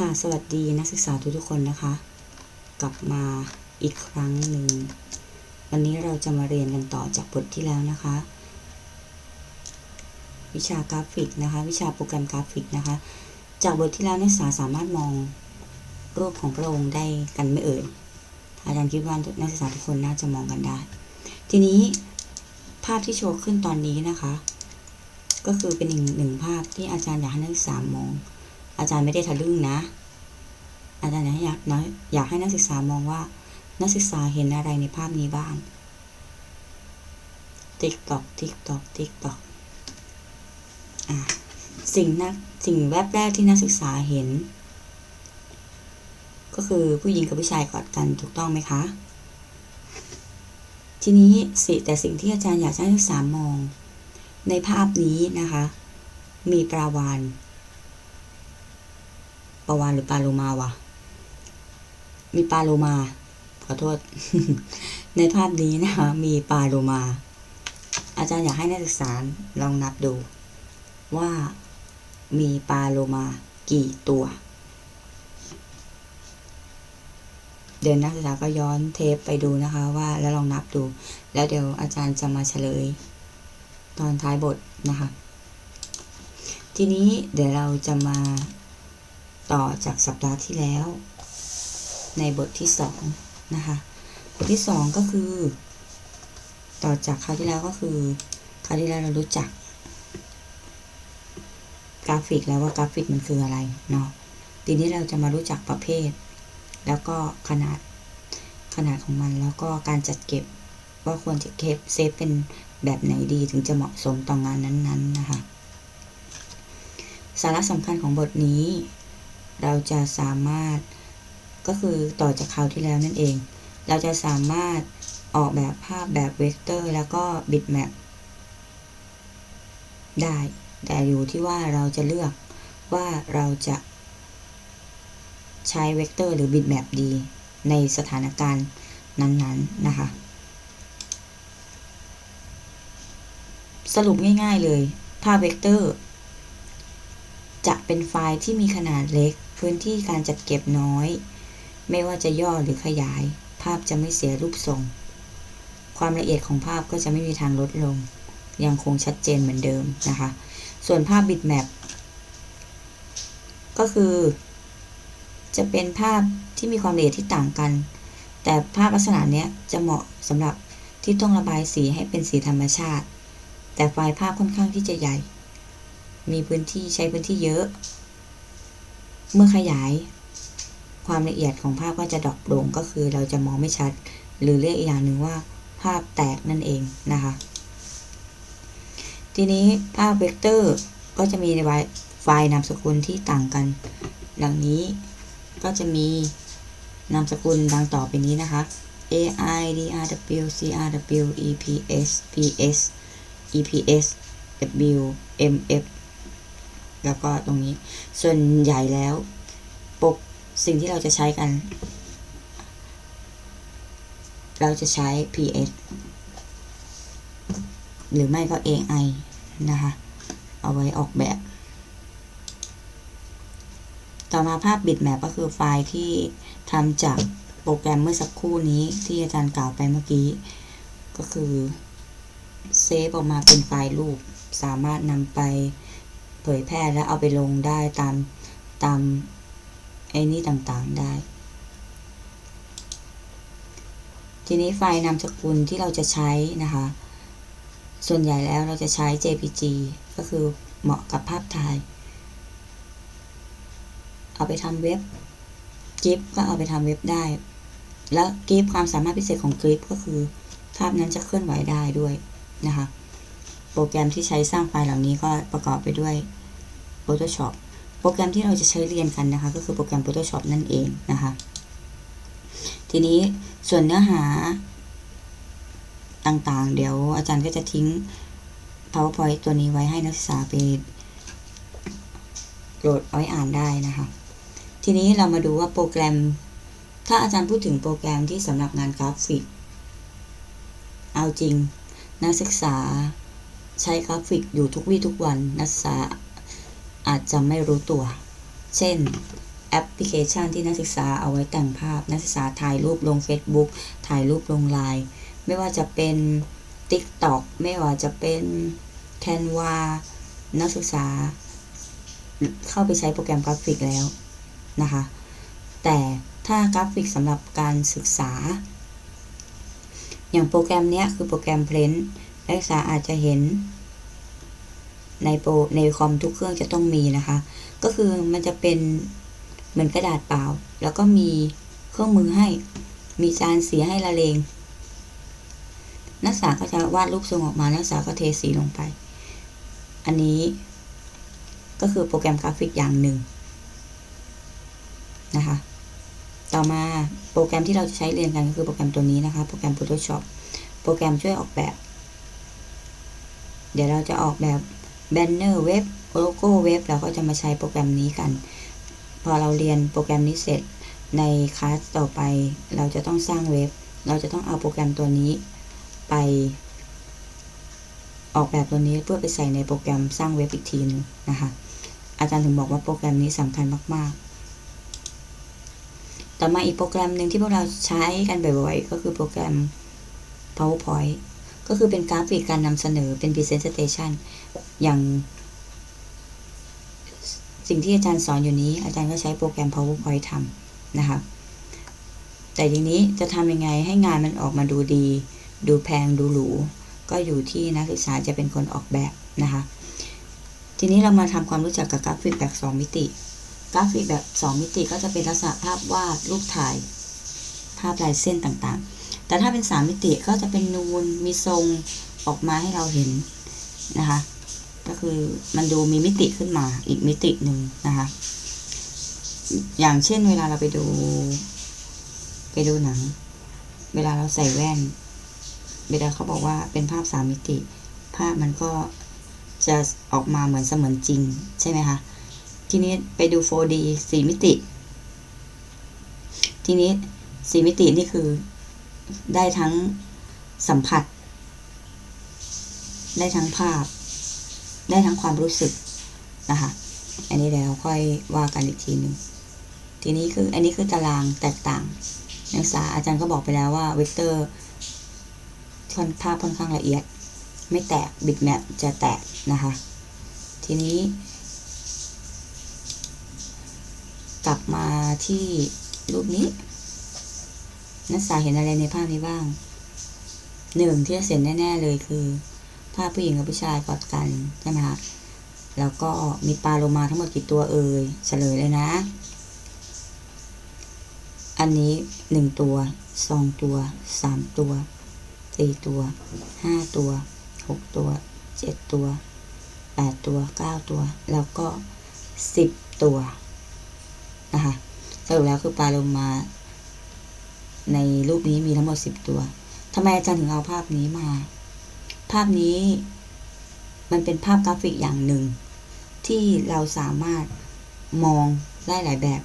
ค่ะ สวัสดีนักศึกษาทุกทุกๆคนนะคะ กลับมาอีกครั้งหนึ่ง วันนี้เราจะมาเรียนกันต่อจากบทที่แล้วนะคะ วิชากราฟิกนะคะ วิชาโปรแกรมกราฟิกนะคะ จากบทที่แล้วนักศึกษาสามารถมองรูปของพระองค์ได้กันไม่เอ่ยอาจารย์คิดว่านักศึกษาทุกคนน่าจะมองกันได้ ทีนี้ภาพที่โชว์ขึ้นตอนนี้นะคะ ก็คือเป็นอีกหนึ่งภาพที่อาจารย์อยากให้นักศึกษามอง อาจารย์ไม่ได้ทะลึ่งนะ อาจารย์อยากนะอยากให้นักศึกษามองว่า นักศึกษาเห็นอะไรในภาพนี้บ้าง ติ๊กตอก ติ๊กตอก ติ๊กตอกอะสิ่งนักสิ่งแวบแรกที่นักศึกษาเห็น ก็คือผู้หญิงกับผู้ชายกอดกันถูกต้องไหมคะ ทีนี้สิแต่สิ่งที่อาจารย์อยากให้นักศึกษามอง ในภาพนี้นะคะ มีปลาวาน ปลาวานหรือปลาโลมาวะมีปลาโลมา ขอโทษ ในภาพนี้นะคะ มีปลาโลมา อาจารย์อยากให้นักศึกษาลองนับดู ว่ามีปลาโลมากี่ตัว เดี๋ยวนักศึกษาก็ย้อนเทปไปดูนะคะว่าแล้วลองนับดู แล้วเดี๋ยวอาจารย์จะมาเฉลย ตอนท้ายบทนะคะ ทีนี้เดี๋ยวเราจะมา ต่อจากสัปดาห์ที่แล้ว ในบทที่สองนะคะ บทที่สองก็คือ ต่อจากคราวที่แล้วก็คือคราวที่แล้วเรารู้จัก กราฟิกแล้วว่ากราฟิกมันคืออะไรเนาะทีนี้เราจะมารู้จักประเภท แล้วก็ขนาดขนาดของมันแล้วก็การจัดเก็บว่าควรจะเก็บเซฟเป็นแบบไหนดีถึงจะเหมาะสมต่องานนั้นๆนะคะ สาระสำคัญของบทนี้ เราจะสามารถก็คือต่อจากคราวที่แล้วนั่นเอง เราจะสามารถออกแบบภาพแบบเวกเตอร์แล้วก็บิตแมปได้ แต่อยู่ที่ว่าเราจะเลือกว่าเราจะใช้เวกเตอร์หรือบิตแมปดี ในสถานการณ์นั้นๆนะคะ สรุปง่ายๆเลย ภาพเวกเตอร์ จะเป็นไฟล์ที่มีขนาดเล็ก พื้นที่การจัดเก็บน้อย ไม่ว่าจะย่อหรือขยาย ภาพจะไม่เสียรูปทรง ความละเอียดของภาพก็จะไม่มีทางลดลง ยังคงชัดเจนเหมือนเดิมนะคะ ส่วนภาพบิตแมปก็คือ จะเป็นภาพที่มีความละเอียดที่ต่างกัน แต่ภาพลักษณะเนี้ยจะเหมาะสำหรับที่ต้องระบายสีให้เป็นสีธรรมชาติ แต่ไฟล์ภาพค่อนข้างที่จะใหญ่ มีพื้นที่ใช้พื้นที่เยอะ เมื่อขยายความละเอียดของภาพก็จะดรอปลงก็คือเราจะมองไม่ชัด หรือเรียกอีกอย่างหนึ่งว่าภาพแตกนั่นเองนะคะ ทีนี้ภาพเวกเตอร์ก็จะมีในไฟล์นามสกุลที่ต่างกัน ดังนี้ก็จะมีนามสกุลดังต่อไปนี้นะคะ AI DRW CRW EPS PS EPS W MF แล้วก็ตรงนี้ ส่วนใหญ่แล้วปกสิ่งที่เราจะใช้กัน เราจะใช้ PS หรือไม่ก็ AI นะคะ เอาไว้ออกแบบ ต่อมาภาพบิตแมปก็คือไฟล์ที่ทำจากโปรแกรมเมื่อสักครู่นี้ที่อาจารย์กล่าวไปเมื่อกี้ ก็คือเซฟออกมาเป็นไฟล์รูป สามารถนำไป เผยแพร่และเอาไปลงได้ตามตามไอ้นี่ต่างๆได้ ทีนี้ไฟล์นามสกุลที่เราจะใช้นะคะ ส่วนใหญ่แล้วเราจะใช้ JPG ก็คือเหมาะกับภาพถ่าย เอาไปทำเว็บกิฟก็เอาไปทำเว็บได้ แล้วกิฟความสามารถพิเศษของกิฟก็คือ ภาพนั้นจะเคลื่อนไหวได้ด้วยนะคะ โปรแกรมที่ใช้สร้างไฟล์เหล่านี้ก็ประกอบไปด้วย Photoshop โปรแกรมที่เราจะใช้เรียนกันนะคะ ก็คือโปรแกรม Photoshop นั่นเองนะคะ ทีนี้ส่วนเนื้อหาต่างๆ เดี๋ยวอาจารย์ก็จะทิ้ง PowerPoint ตัวนี้ไว้ให้นักศึกษาไปโหลดไว้อ่านได้นะคะ ทีนี้เรามาดูว่าโปรแกรม ถ้าอาจารย์พูดถึงโปรแกรมที่สำหรับงานกราฟิก เอาจริง นักศึกษา ใช้กราฟิกอยู่ทุกวี่ทุกวันนักศึกษาอาจจะไม่รู้ตัว เช่น แอปพลิเคชันที่นักศึกษาเอาไว้แต่งภาพ นักศึกษาถ่ายรูปลง Facebook ถ่ายรูปลงไลน์ไม่ว่าจะเป็น TikTok ไม่ว่าจะเป็น Canva นักศึกษา เข้าไปใช้โปรแกรมกราฟิกแล้วนะคะ แต่ถ้ากราฟิกสำหรับการศึกษา อย่างโปรแกรมเนี้ยคือโปรแกรมเพลน นักศึกษาอาจจะเห็นในโปรในคอมทุกเครื่องจะต้องมีนะคะ ก็คือมันจะเป็นเหมือนกระดาษเปล่า แล้วก็มีเครื่องมือให้ มีจานสีให้ละเลง นักศึกษาก็จะวาดรูปทรงออกมา นักศึกษาก็เทสีลงไป อันนี้ก็คือโปรแกรมกราฟิกอย่างหนึ่งนะคะ ต่อมาโปรแกรมที่เราจะใช้เรียนกันก็คือโปรแกรมตัวนี้นะคะ โปรแกรม Photoshop โปรแกรมช่วยออกแบบ เดี๋ยวเราจะออกแบบแบนเนอร์เว็บโลโก้เว็บเราก็จะมาใช้โปรแกรมนี้กัน พอเราเรียนโปรแกรมนี้เสร็จในคลาสต่อไป เราจะต้องสร้างเว็บ เราจะต้องเอาโปรแกรมตัวนี้ไป ออกแบบตัวนี้เพื่อไปใส่ในโปรแกรมสร้างเว็บอีกทีหนึงนะคะ อาจารย์ถึงบอกว่าโปรแกรมนี้สำคัญมาก ๆ ต่อมาอีกโปรแกรมหนึ่งที่พวกเราใช้กันบ่อยๆ ก็คือโปรแกรม PowerPoint ก็คือเป็นกราฟิกการนำเสนอเป็น Presentation อย่าง สิ่งที่อาจารย์สอนอยู่นี้ อาจารย์ก็ใช้โปรแกรม PowerPoint ทำนะคะแต่ทีนี้จะทำยังไงให้งานมันออกมาดูดี ดูแพงดูหรูก็อยู่ที่นักศึกษาจะเป็นคนออกแบบนะคะ ทีนี้เรามาทำความรู้จักกับกราฟิกแบบ 2 มิติ กราฟิกแบบ 2 มิติก็จะเป็นลักษณะภาพวาดรูปถ่าย ภาพลายเส้นต่างๆ แต่ถ้าเป็น3มิติก็จะเป็นนูนมีทรงออกมาให้เราเห็นนะคะ ก็คือมันดูมีมิติขึ้นมาอีกมิติหนึ่งนะคะ อย่างเช่นเวลาเราไปดู ไปดูหนัง เวลาเราใส่แว่น เวลาเขาบอกว่าเป็นภาพสามมิติ ภาพมันก็จะออกมาเหมือนเสมือนจริงใช่ไหมคะ ทีนี้ไปดู 4D สี่มิติ ทีนี้สี่มิตินี่คือ ได้ทั้งสัมผัส ได้ทั้งภาพ ได้ทั้งความรู้สึกนะคะอันนี้เดี๋ยวค่อยว่ากันอีกทีหนึ่งทีนี้คืออันนี้คือตารางแตกต่างนักศึกษาอาจารย์ก็บอกไปแล้วว่าเวกเตอร์ค่อนภาพค่อนข้างละเอียด ไม่แตกบิตแมปจะแตกนะคะ ทีนี้ กลับมาที่รูปนี้ นักศึกษาเห็นอะไรในภาพนี้บ้างหนึ่งที่จะเห็นแน่ ๆ เลยคือ ภาพผู้หญิงกับผู้ชายกอดกันใช่ไหมคะแล้วก็มีปลาโลมาทั้งหมดกี่ตัวเอ่ยเฉลยเลยนะ อันนี้หนึ่งตัวสองตัวสามตัวสี่ตัวห้าตัวหกตัวเจ็ดตัวแปดตัวเก้าตัว แล้วก็สิบตัวนะคะสรุปแล้วคือปลาโลมา ในรูปนี้มีทั้งหมดสิบตัวทำไมอาจารย์ถึงเอาภาพนี้มา ภาพนี้มันเป็นภาพกราฟิกอย่างหนึ่ง ที่เราสามารถมองได้หลายแบบ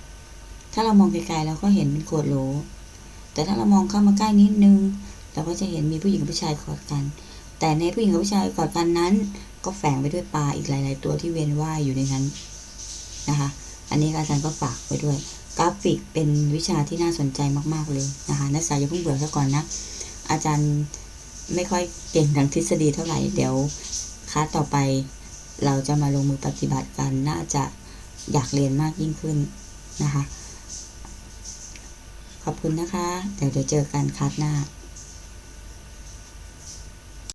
ถ้าเรามองไกลๆเราก็เห็นเป็นขวดโหล แต่ถ้าเรามองเข้ามาใกล้นิดนึง เราก็จะเห็นมีผู้หญิงกับผู้ชายกอดกัน แต่ในผู้หญิงกับผู้ชายกอดกันนั้น ก็แฝงไปด้วยปลาอีกหลาย ๆ ตัวที่เวียนว่ายอยู่ในนั้นนะคะ อันนี้อาจารย์ก็ฝากไว้ด้วย กราฟิกเป็นวิชาที่น่าสนใจมาก ๆ เลยนะคะ นักศึกษาอย่าเพิ่งเบื่อซะก่อนนะ อาจารย์ไม่ค่อยเก่งทางทฤษฎีเท่าไหร่ เดี๋ยวคลาสต่อไป เราจะมาลงมือปฏิบัติกัน น่าจะอยากเรียนมากยิ่งขึ้นนะคะ ขอบคุณนะคะ เดี๋ยวเดี๋ยวเจอกันคลาสหน้า